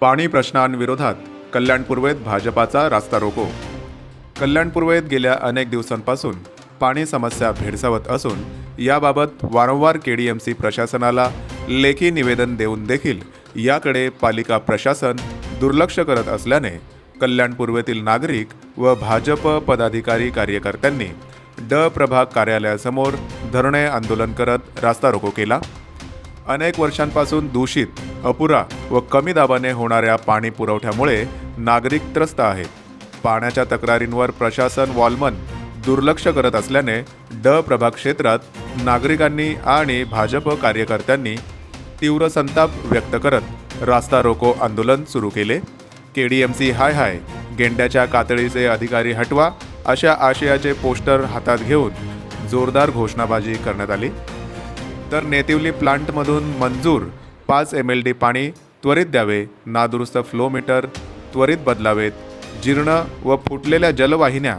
पाणी प्रश्नांविरोधात कल्याण पूर्वेत भाजपाचा रास्ता रोको. कल्याण पूर्वेत गेल्या अनेक दिवसांपासून पाणी समस्या भेडसावत असून याबाबत वारंवार के डी एम सी प्रशासनाला लेखी निवेदन देऊन देखील याकडे पालिका प्रशासन दुर्लक्ष करत असल्याने कल्याण पूर्वेतील नागरिक व भाजप पदाधिकारी कार्यकर्त्यांनी ड प्रभाग कार्यालयासमोर धरणे आंदोलन करत रास्ता रोको केला. अनेक वर्षांपासून दूषित अपुरा व कमी दाबाने होणाऱ्या पाणी पुरवठ्यामुळे नागरिक त्रस्त आहेत. पाण्याच्या तक्रारींवर प्रशासन वॉलमन दुर्लक्ष करत असल्याने ड प्रभाग क्षेत्रात नागरिकांनी आणि भाजप कार्यकर्त्यांनी तीव्र संताप व्यक्त करत रास्ता रोको आंदोलन सुरू केले. के डी एम सी हाय हाय गेंड्याच्या कातळीचे अधिकारी हटवा अशा आशयाचे पोस्टर हातात घेऊन जोरदार घोषणाबाजी करण्यात आली. तर नेतिवली प्लांटमधून मंजूर पाच एम एल डी पाणी त्वरित द्यावे नादुरुस्त फ्लो मीटर त्वरित बदलावेत जीर्ण व फुटलेल्या जलवाहिन्या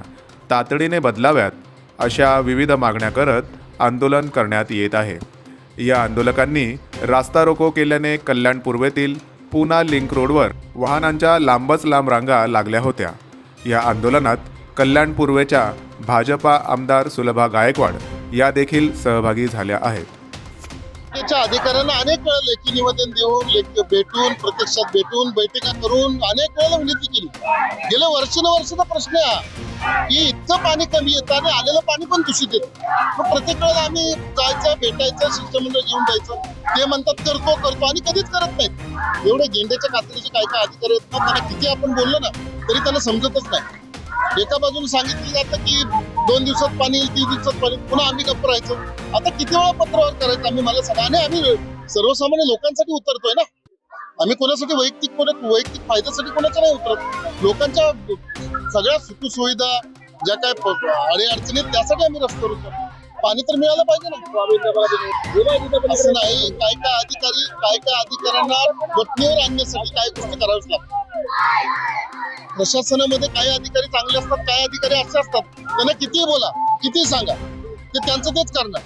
तातडीने बदलाव्यात अशा विविध मागण्या करत आंदोलन करण्यात येत आहे. या आंदोलकांनी रास्ता रोको केल्याने कल्याण पूर्वेतील पुना लिंक रोडवर वाहनांच्या लांबच लांब रांगा लागल्या होत्या. या आंदोलनात कल्याण पूर्वेच्या भाजपा आमदार सुलभा गायकवाड या देखील सहभागी झाल्या आहेत. पालिकेच्या अधिकाऱ्यांना अनेक वेळा लेखी निवेदन देऊन लेख भेटून प्रत्यक्षात भेटून बैठका करून अनेक वेळेला विनंती केली. गेल्या वर्षानुवर्षाचा प्रश्न हा की इतकं पाणी कमी येतं आणि आलेलं पाणी पण दूषित येतं. मग प्रत्येक वेळेला आम्ही जायचं भेटायचं शिष्टमंडळ घेऊन जायचं. ते म्हणतात करतो करतो. आणि कधीच करत नाहीत. एवढे गेंड्याच्या कातडीचे काय काय अधिकारी आहेत ना त्यांना किती आपण बोललो ना तरी त्यांना समजतच नाही. एका बाजूने सांगितलं जातं की दोन दिवसात पाणी येईल तीन दिवसात पाणी पुन्हा आम्ही गप्प राहायचं. आता किती वेळा पत्रावर करायचं आम्ही? मला सांगा आणि आम्ही सर्वसामान्य लोकांसाठी उतरतोय ना. आम्ही कोणासाठी वैयक्तिक कोणा वैयक्तिक फायद्यासाठी कोणाच्या नाही उतरत. लोकांच्या सगळ्या सुखसुविधा ज्या काय अडे अडचणी आहेत, त्यासाठी आम्ही रस्त्यावर उतरतो पाणी तर मिळालं पाहिजे ना. असं नाही. काय काय अधिकारी काय काय अधिकाऱ्यांना घटनेवर आणण्यासाठी काय गोष्टी कराव्याच लागतात. प्रशासनामध्ये काही अधिकारी चांगले असतात काही अधिकारी असे असतात. त्यांना किती बोला किती सांगा ते त्यांचं तेच करणार.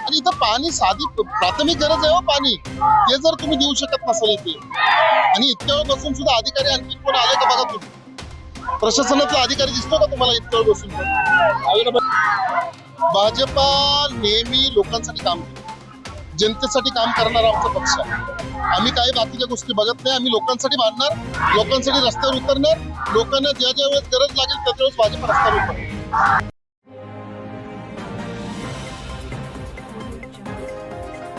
आणि इथं पाणी साधी प्राथमिक गरज आहे हो पाणी ते जर तुम्ही देऊ शकत नसाल इथे आणि इतक्या वेळ बसून सुद्धा अधिकारी आणखी कोण आले का बघा तुम्ही? प्रशासनातला अधिकारी दिसतो का तुम्हाला इतक्या वेळ बसून? भाजपा नेहमी लोकांसाठी काम करतो. जनतेसाठी काम करणारा आमचा पक्ष आहे. आम्ही काही बाकीच्या गोष्टी बघत नाही आम्ही लोकांसाठी मांडणार लोकांसाठी रस्त्यावर उतरणार लोकांना ज्या ज्या वेळेस गरज लागेल त्या वेळेस भाजप रस्त्यावर उतरणार. Bye.